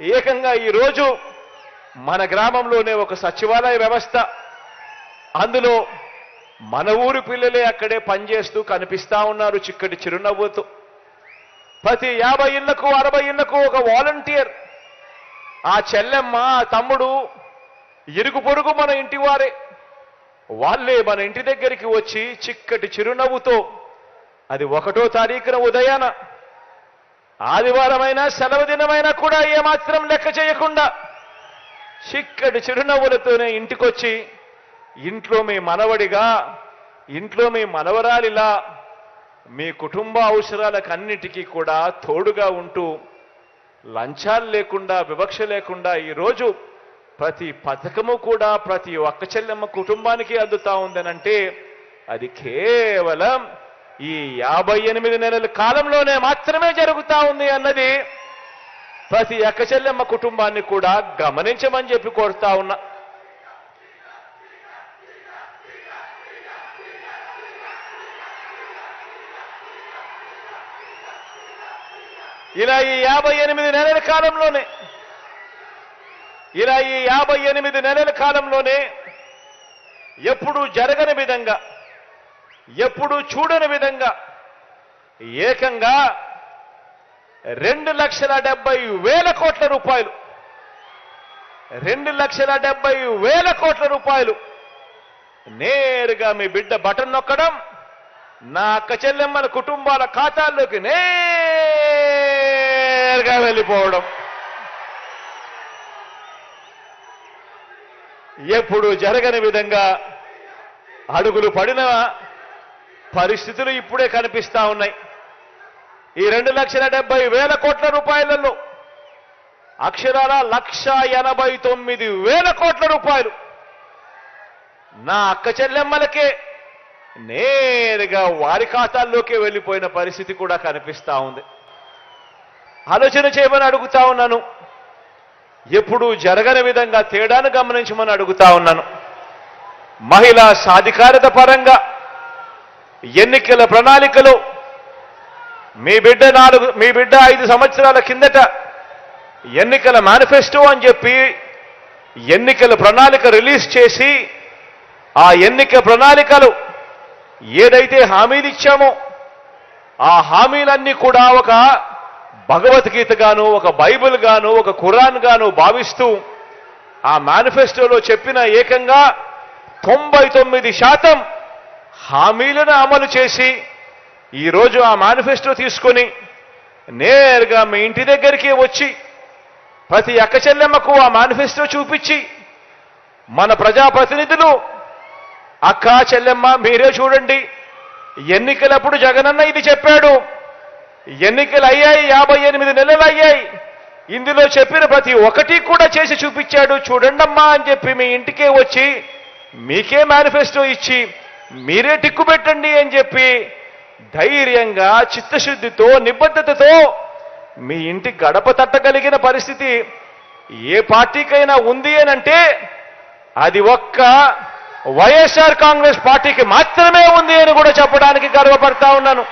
ఏకంగా ఈరోజు మన గ్రామంలోనే ఒక సచివాలయ వ్యవస్థ. అందులో మన ఊరి పిల్లలే అక్కడే పనిచేస్తూ కనిపిస్తా ఉన్నారు చిక్కటి చిరునవ్వుతో. ప్రతి యాభై ఇళ్ళకు అరవై ఇళ్ళకు ఒక వాలంటీర్. ఆ చెల్లెమ్మ ఆ తమ్ముడు ఇరుగు పొరుగు మన ఇంటి వారే. వాళ్ళే మన ఇంటి దగ్గరికి వచ్చి చిక్కటి చిరునవ్వుతో అది ఒకటో తారీఖున ఉదయాన ఆదివారమైనా సెలవు దినమైనా కూడా ఏమాత్రం లెక్క చేయకుండా చిక్కటి చిరునవ్వులతోనే ఇంటికొచ్చి ఇంట్లో మీ మనవడిగా ఇంట్లో మీ మనవరాలిలా మీ కుటుంబ అవసరాలకు అన్నిటికీ కూడా తోడుగా ఉంటూ లంచాలు లేకుండా వివక్ష లేకుండా ఈరోజు ప్రతి పథకము కూడా ప్రతి ఒక్క చెల్లెమ్మ కుటుంబానికి అందుతా ఉందనంటే అది కేవలం ఈ యాభై ఎనిమిది నెలల కాలంలోనే మాత్రమే జరుగుతా ఉంది అన్నది ప్రతి ఎక్కచెల్లెమ్మ కుటుంబాన్ని కూడా గమనించమని చెప్పి కోరుతా ఉన్నా. ఇలా ఈ యాభై ఎనిమిది నెలల కాలంలోనే ఇలా ఈ యాభై ఎనిమిది నెలల కాలంలోనే ఎప్పుడూ జరగని విధంగా ఎప్పుడూ చూడని విధంగా ఏకంగా రెండు లక్షల డెబ్బై వేల కోట్ల రూపాయలు. రెండు లక్షల డెబ్బై వేల కోట్ల రూపాయలు. నేరుగా మీ బిడ్డ బటన్ నొక్కడం నా అక్క చెల్లెమ్మల కుటుంబాల ఖాతాల్లోకి నేరుగా వెళ్ళిపోవడం. ఎప్పుడు జరగని విధంగా అడుగులు పడిన పరిస్థితులు ఇప్పుడే కనిపిస్తా ఉన్నాయి. ఈ రెండు లక్షల డెబ్బై వేల కోట్ల రూపాయలలో అక్షరాల లక్ష ఎనభై తొమ్మిది వేల కోట్ల రూపాయలు నా అక్క చెల్లెమ్మలకే నేరుగా వారి ఖాతాల్లోకి వెళ్ళిపోయిన పరిస్థితి కూడా కనిపిస్తా ఉంది. ఆలోచన చేయమని అడుగుతా ఉన్నాను. ఎప్పుడూ జరగని విధంగా తేడాను గమనించమని అడుగుతా ఉన్నాను. మహిళా సాధికారత పరంగా ఎన్నికల ప్రణాళికలో. మీ బిడ్డ నాలుగు మీ బిడ్డ ఐదు సంవత్సరాల కిందట ఎన్నికల మేనిఫెస్టో అని చెప్పి ఎన్నికల ప్రణాళిక రిలీజ్ చేసి ఆ ఎన్నిక ప్రణాళికలు ఏదైతే హామీలు ఇచ్చామో ఆ హామీలన్నీ కూడా ఒక భగవద్గీతగాను ఒక బైబిల్ గాను ఒక ఖురాన్ గాను భావిస్తూ ఆ మేనిఫెస్టోలో చెప్పిన ఏకంగా తొంభై తొమ్మిది శాతం హామీలను అమలు చేసి ఈరోజు ఆ మేనిఫెస్టో తీసుకొని నేరుగా మీ ఇంటి దగ్గరికి వచ్చి ప్రతి అక్క చెల్లెమ్మకు ఆ మేనిఫెస్టో చూపించి మన ప్రజాప్రతినిధులు అక్క చెల్లెమ్మ మీరే చూడండి. ఎన్నికలప్పుడు జగనన్న ఇది చెప్పాడు. ఎన్నికలు అయ్యాయి యాభై ఎనిమిది నెలలు అయ్యాయి. ఇందులో చెప్పిన ప్రతి ఒక్కటి కూడా చేసి చూపించాడు. చూడండమ్మా అని చెప్పి మీ ఇంటికే వచ్చి మీకే మేనిఫెస్టో ఇచ్చి మీరే టిక్కు పెట్టండి అని చెప్పి ధైర్యంగా చిత్తశుద్ధితో నిబద్ధతతో మీ ఇంటి గడప తట్టగలిగిన పరిస్థితి ఏ పార్టీకైనా ఉంది అనంటే అది ఒక్క వైఎస్ఆర్ కాంగ్రెస్ పార్టీకి మాత్రమే ఉంది అని కూడా చెప్పడానికి గర్వపడతా ఉన్నాను.